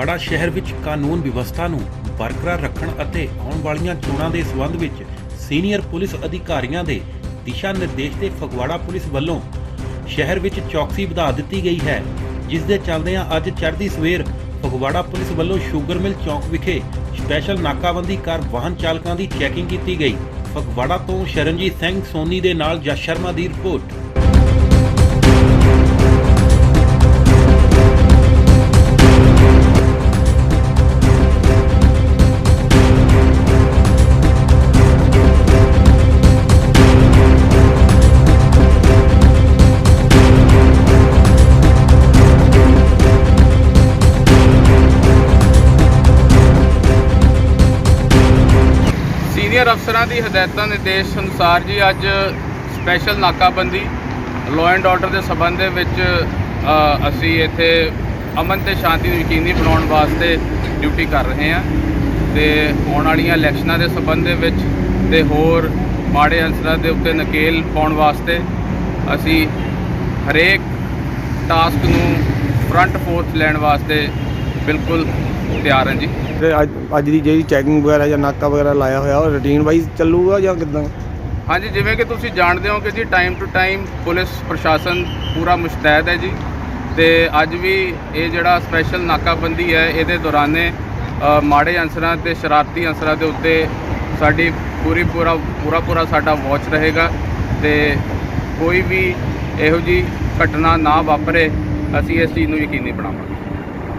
ਫਗਵਾੜਾ ਸ਼ਹਿਰ ਵਿੱਚ ਕਾਨੂੰਨ ਵਿਵਸਥਾ ਨੂੰ ਬਰਕਰਾਰ ਰੱਖਣ ਅਤੇ ਆਉਣ ਵਾਲੀਆਂ ਚੋਣਾਂ ਦੇ ਸਬੰਧ ਵਿੱਚ ਸੀਨੀਅਰ ਪੁਲਿਸ ਅਧਿਕਾਰੀਆਂ ਦੇ ਦਿਸ਼ਾ ਨਿਰਦੇਸ਼ ਤੇ ਫਗਵਾੜਾ ਪੁਲਿਸ ਵੱਲੋਂ ਸ਼ਹਿਰ ਵਿੱਚ ਚੌਕਸੀ ਵਧਾ ਦਿੱਤੀ ਗਈ ਹੈ, ਜਿਸ ਦੇ ਚੱਲਦਿਆਂ ਅੱਜ ਚੜ੍ਹਦੀ ਸਵੇਰ ਫਗਵਾੜਾ ਪੁਲਿਸ ਵੱਲੋਂ ਸ਼ੂਗਰ ਮਿਲ ਚੌਕ ਵਿਖੇ ਸਪੈਸ਼ਲ ਨਾਕਾਬੰਦੀ ਕਰ ਵਾਹਨ ਚਾਲਕਾਂ ਦੀ ਚੈਕਿੰਗ ਕੀਤੀ ਗਈ। ਫਗਵਾੜਾ ਤੋਂ ਸ਼ਰਨਜੀਤ ਸਿੰਘ ਸੋਨੀ ਦੇ ਨਾਲ ਜਸ ਸ਼ਰਮਾ ਦੀ ਰਿਪੋਰਟ। ਸੀਨੀਅਰ ਅਫਸਰਾਂ ਦੀ ਹਦਾਇਤਾਂ ਨਿਰਦੇਸ਼ ਅਨੁਸਾਰ ਜੀ, ਅੱਜ ਸਪੈਸ਼ਲ ਨਾਕਾਬੰਦੀ ਲਾਅ ਐਂਡ ਆਰਡਰ ਦੇ ਸਬੰਧ ਦੇ ਵਿੱਚ ਅਸੀਂ ਇੱਥੇ ਅਮਨ ਤੇ ਸ਼ਾਂਤੀ ਨੂੰ ਯਕੀਨੀ ਬਣਾਉਣ ਵਾਸਤੇ ਡਿਊਟੀ ਕਰ ਰਹੇ ਹਾਂ ਤੇ ਆਉਣ ਵਾਲੀਆਂ ਇਲੈਕਸ਼ਨਾਂ ਦੇ ਸਬੰਧ ਦੇ ਵਿੱਚ ਤੇ ਹੋਰ ਮਾੜੇ ਅੰਸਰਾਂ ਦੇ ਉੱਤੇ ਨਕੇਲ ਪਾਉਣ ਵਾਸਤੇ ਅਸੀਂ ਹਰੇਕ ਟਾਸਕ ਨੂੰ ਫਰੰਟ ਫੋਰਸ ਲੈਣ ਵਾਸਤੇ ਬਿਲਕੁਲ ਤਿਆਰ ਹਾਂ ਜੀ। ਤੇ ਅੱਜ ਅੱਜ ਦੀ ਜਿਹੜੀ ਚੈਕਿੰਗ ਵਗੈਰਾ ਜਾਂ ਨਾਕਾ ਵਗੈਰਾ ਲਾਇਆ ਹੋਇਆ ਉਹ ਰੂਟੀਨ ਵਾਈਜ਼ ਚੱਲੂਗਾ ਜਾਂ ਕਿਦਾਂ? ਹਾਂਜੀ ਜਿਵੇਂ ਕਿ ਤੁਸੀਂ ਜਾਣਦੇ ਹੋ ਕਿ ਜੀ ਟਾਈਮ ਟੂ ਟਾਈਮ ਪੁਲਿਸ ਪ੍ਰਸ਼ਾਸਨ ਪੂਰਾ ਮੁਸ਼ਤੈਦ ਹੈ ਜੀ। ਤੇ ਅੱਜ ਵੀ ਇਹ ਜਿਹੜਾ ਸਪੈਸ਼ਲ ਨਾਕਾਬੰਦੀ ਹੈ ਇਹਦੇ ਦੌਰਾਨੇ ਮਾੜੇ ਅੰਸਰਾਂ ਤੇ ਸ਼ਰਾਰਤੀ ਅੰਸਰਾਂ ਦੇ ਉੱਤੇ ਸਾਡੀ ਪੂਰੀ ਪੂਰਾ ਪੂਰਾ ਪੂਰਾ ਸਾਡਾ ਵਾਚ ਰਹੇਗਾ। ਤੇ ਕੋਈ ਵੀ ਇਹੋ ਜੀ ਘਟਨਾ ਨਾ ਵਾਪਰੇ ਅਸੀਂ ਇਸ ਚੀਜ਼ ਨੂੰ ਯਕੀਨੀ ਬਣਾਵਾਂਗੇ।